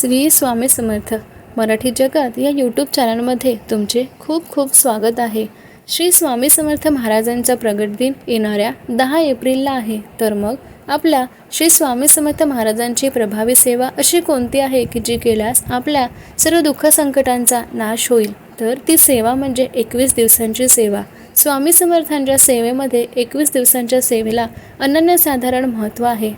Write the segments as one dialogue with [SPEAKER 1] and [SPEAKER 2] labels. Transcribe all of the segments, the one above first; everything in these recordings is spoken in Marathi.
[SPEAKER 1] श्री स्वामी समर्थ. मराठी जगात या यूट्यूब चॅनलमध्ये तुमचे खूप खूप स्वागत आहे. श्री स्वामी समर्थ महाराजांचा प्रगट दिन येणाऱ्या दहा एप्रिलला आहे. तर मग आपल्या श्री स्वामी समर्थ महाराजांची प्रभावी सेवा अशी कोणती आहे की जी केल्यास आपल्या सर्व दुःख संकटांचा नाश होईल? तर ती सेवा म्हणजे एकवीस दिवसांची सेवा. स्वामी समर्थांच्या सेवेमध्ये एकवीस दिवसांच्या सेवेला अनन्यसाधारण महत्त्व आहे.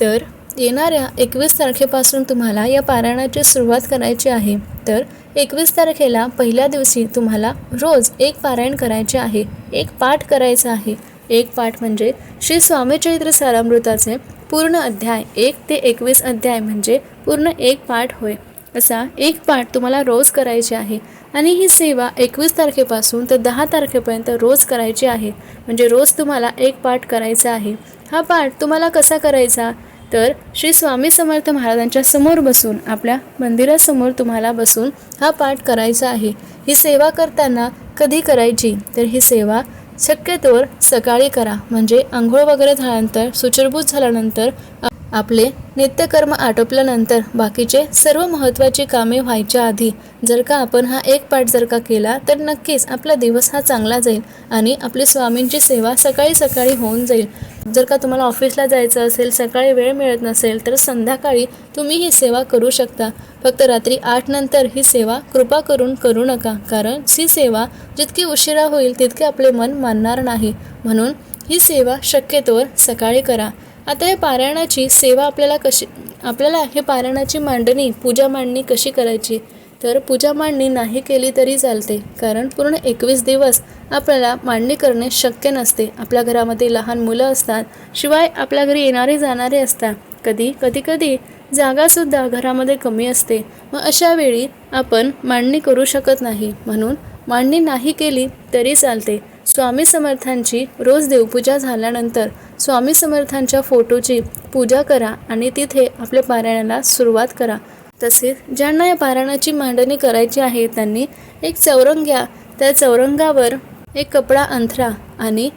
[SPEAKER 1] तर येणाऱ्या एकवीस तारखेपासून तुम्हाला या पारायणाची सुरुवात करायची आहे. तर एकवीस तारखेला पहिल्या दिवशी तुम्हाला रोज एक पारायण करायचे आहे. एक पाठ करायचा आहे. एक पाठ म्हणजे श्री स्वामीचरित्र सारामृताचे पूर्ण अध्याय एक ते एकवीस अध्याय म्हणजे पूर्ण एक पाठ होय. असा एक पाठ तुम्हाला रोज करायची आहे. आणि ही सेवा एकवीस तारखेपासून ते दहा तारखेपर्यंत रोज करायची आहे. म्हणजे रोज तुम्हाला एक पाठ करायचा आहे. हा पाठ तुम्हाला कसा करायचा? तर श्री स्वामी समर्थ महाराजांच्या समोर बसून आपल्या मंदिरासमोर तुम्हाला बसून हा पाठ करायचा आहे. ही सेवा करताना कधी करायची? तर ही सेवा शक्यतोवर सकाळी करा. म्हणजे आंघोळ वगैरे झाल्यानंतर सुचरभूत झाल्यानंतर आपले नित्यकर्म आटोपल्यानंतर बाकीचे सर्व महत्त्वाची कामे व्हायच्या आधी जर का आपण हा एक पाठ जर का केला तर नक्कीच आपला दिवस हा चांगला जाईल आणि आपली स्वामींची सेवा सकाळी सकाळी होऊन जाईल. जर का तुम्हाला ऑफिसला जायचं असेल सकाळी वेळ मिळत नसेल तर संध्याकाळी तुम्ही ही सेवा करू शकता. फक्त रात्री आठ नंतर ही सेवा कृपा करून करू नका कारण ही सेवा जितकी उशिरा होईल तितके आपले मन मानणार नाही. म्हणून ही सेवा शक्यतोवर सकाळी करा. आता या पारायणाची सेवा आपल्याला कशी आपल्याला हे पारायणाची मांडणी पूजा मांडणी कशी करायची? तर पूजा मांडणी नाही केली तरी चालते. कारण पूर्ण एकवीस दिवस आपल्याला मांडणी करणे शक्य नसते. आपल्या घरामध्ये लहान मुलं असतात. शिवाय आपल्या घरी येणारे जाणारे असतात. कधी कधी कधी जागासुद्धा घरामध्ये कमी असते. मग अशा वेळी आपण मांडणी करू शकत नाही. म्हणून मांडणी नाही केली तरी चालते. स्वामी समर्थांची रोज देवपूजा झाल्यानंतर स्वामी समर्थांच्या फोटोची पूजा करा आणि तिथे आपल्या पारायणाला सुरुवात करा. तसेच ज्यांना या पारायणाची मांडणी करायची आहे त्यांनी एक चौरंग घ्या. त्या चौरंगावर एक कपडा अंथरा आणि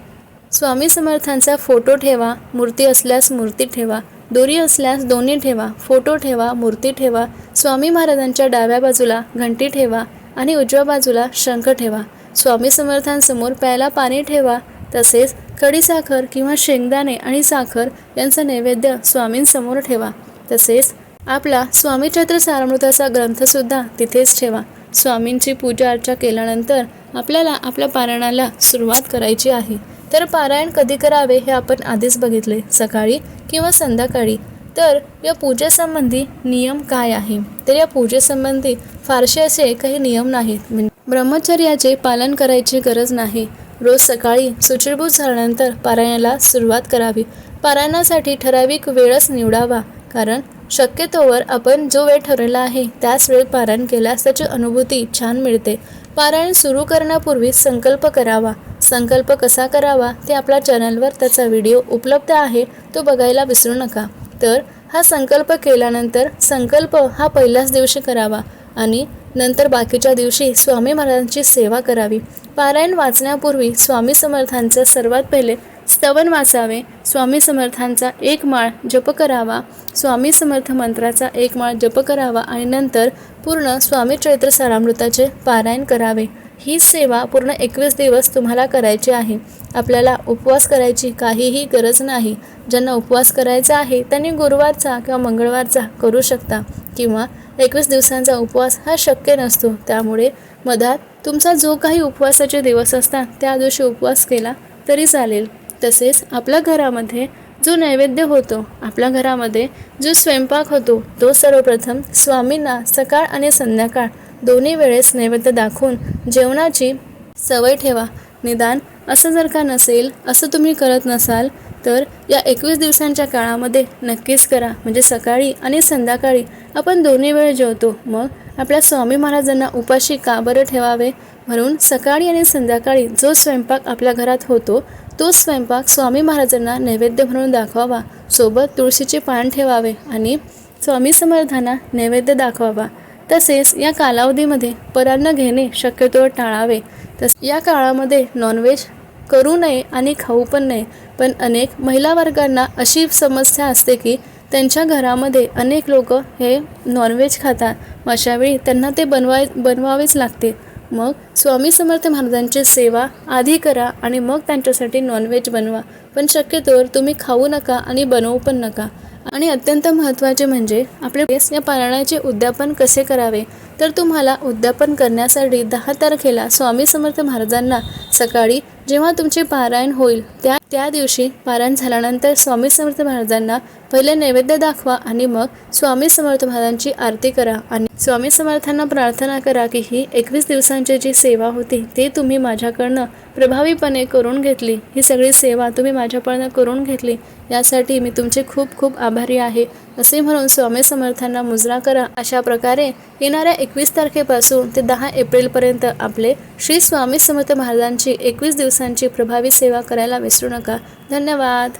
[SPEAKER 1] स्वामी समर्थांचा फोटो ठेवा. मूर्ती असल्यास मूर्ती ठेवा. दोरी असल्यास दोन्ही ठेवा. फोटो ठेवा मूर्ती ठेवा. स्वामी महाराजांच्या डाव्या बाजूला घंटी ठेवा आणि उजव्या बाजूला शंख ठेवा. स्वामी समर्थांसमोर प्यायला पाणी ठेवा. तसेच खडीसाखर किंवा शेंगदाणे आणि साखर यांचा नैवेद्य स्वामींसमोर ठेवा. तसेच आपला स्वामीचत्र सारमृताचा ग्रंथसुद्धा तिथेच ठेवा. स्वामींची पूजा अर्चा केल्यानंतर आपल्याला आपल्या पारायणाला सुरुवात करायची आहे. तर पारायण कधी करावे हे आपण आधीच बघितले. सकाळी किंवा संध्याकाळी. तर या पूजेसंबंधी नियम काय आहे? तर या पूजेसंबंधी फारसे असे काही नियम नाहीत. म्हणजे ब्रह्मचर्याचे पालन करायची गरज नाही. रोज सकाळी सुचिरभूत झाल्यानंतर पारायणाला सुरुवात करावी. पारायणासाठी ठराविक वेळच निवडावा कारण शक्यतोवर आपण जो वेळ ठरवला आहे त्याच वेळ पारायण केल्यास त्याची अनुभूती छान मिळते. पारायण सुरू करण्यापूर्वी संकल्प करावा. संकल्प कसा करावा ते आपल्या चॅनलवर त्याचा व्हिडिओ उपलब्ध आहे तो बघायला विसरू नका. तर हा संकल्प केल्यानंतर संकल्प हा पहिल्याच दिवशी करावा आणि नंतर बाकीच्या दिवशी स्वामी महाराजांची सेवा करावी. पारायण वाचण्यापूर्वी स्वामी समर्थांचं सर्वात पहिले स्तवन वाचावे. स्वामी समर्थांचा एक माळ जप करावा. स्वामी समर्थ मंत्राचा एक माळ जप करावा आणि नंतर पूर्ण स्वामी चैत्र सारामृताचे पारायण करावे. ही सेवा पूर्ण एकवीस दिवस तुम्हाला करायची आहे. आपल्याला उपवास करायची काहीही गरज नाही. ज्यांना उपवास करायचा आहे त्यांनी गुरुवारचा किंवा मंगळवारचा करू शकता किंवा एकवीस दिवसांचा उपवास हा शक्य नसतो. त्यामुळे मधात तुमचा जो काही उपवासाचे दिवस असतात त्या दिवशी उपवास केला तरी चालेल. तसेच आपल्या घरामध्ये जो नैवेद्य होतो आपल्या घरामध्ये जो स्वयंपाक होतो तो सर्वप्रथम स्वामींना सकाळ आणि संध्याकाळ दोन्ही वेळेस नैवेद्य दाखवून जेवणाची सवय ठेवा. निदान असं जर का नसेल असं तुम्ही करत नसाल तर या एकवीस दिवसांच्या काळामध्ये नक्कीच करा. म्हणजे सकाळी आणि संध्याकाळी आपण दोन्ही वेळ जेवतो. मग आपल्या स्वामी महाराजांना उपाशी का बरं ठेवावे? म्हणून सकाळी आणि संध्याकाळी जो स्वयंपाक आपल्या घरात होतो तो स्वयंपाक स्वामी महाराजांना नैवेद्य म्हणून दाखवावा. सोबत तुळशीचे पान ठेवावे आणि स्वामी समर्थांना नैवेद्य दाखवावा. तसेच या कालावधीमध्ये परान्न घेणे शक्यतो टाळावे. तस या काळामध्ये नॉनव्हेज करू नये आणि खाऊ पण नये. पण अनेक महिला वर्गांना अशी समस्या असते की त्यांच्या घरामध्ये अनेक लोक हे नॉनव्हेज खातात. मग अशावेळी त्यांना ते बनवाय बनवावेच लागते मग स्वामी समर्थ महाराजांची सेवा आधी करा आणि मग त्यांच्यासाठी नॉनव्हेज बनवा. पण शक्यतोवर तुम्ही खाऊ नका आणि बनवू पण नका. आणि अत्यंत महत्त्वाचे म्हणजे आपले या पारायणाचे उद्यापन कसे करावे? तर तुम्हाला उद्यापन करण्यासाठी दहा तारखेला स्वामी समर्थ महाराजांना सकाळी जेव्हा तुमचे पारायण होईल त्या त्या दिवशी पारायण झाल्यानंतर स्वामी समर्थ महाराजांना पहिले नैवेद्य दाखवा आणि मग स्वामी समर्थ महाराजांची आरती करा आणि स्वामी समर्थांना प्रार्थना करा की ही एकवीस दिवसांची जी सेवा होती ते तुम्ही माझ्याकडनं प्रभावीपणे करून घेतली. ही सगळी सेवा तुम्ही माझ्याकडनं करून घेतली. यासाठी मी तुमचे खूप खूप आभारी आहे. असे म्हणून स्वामी समर्थांना मुजरा करा. अशा प्रकारे येणाऱ्या एकवीस तारखेपासून ते दहा एप्रिलपर्यंत आपले श्री स्वामी समर्थ महाराजांची एकवीस दिवस दिवसांची प्रभावी सेवा करायला विसरू नका. धन्यवाद.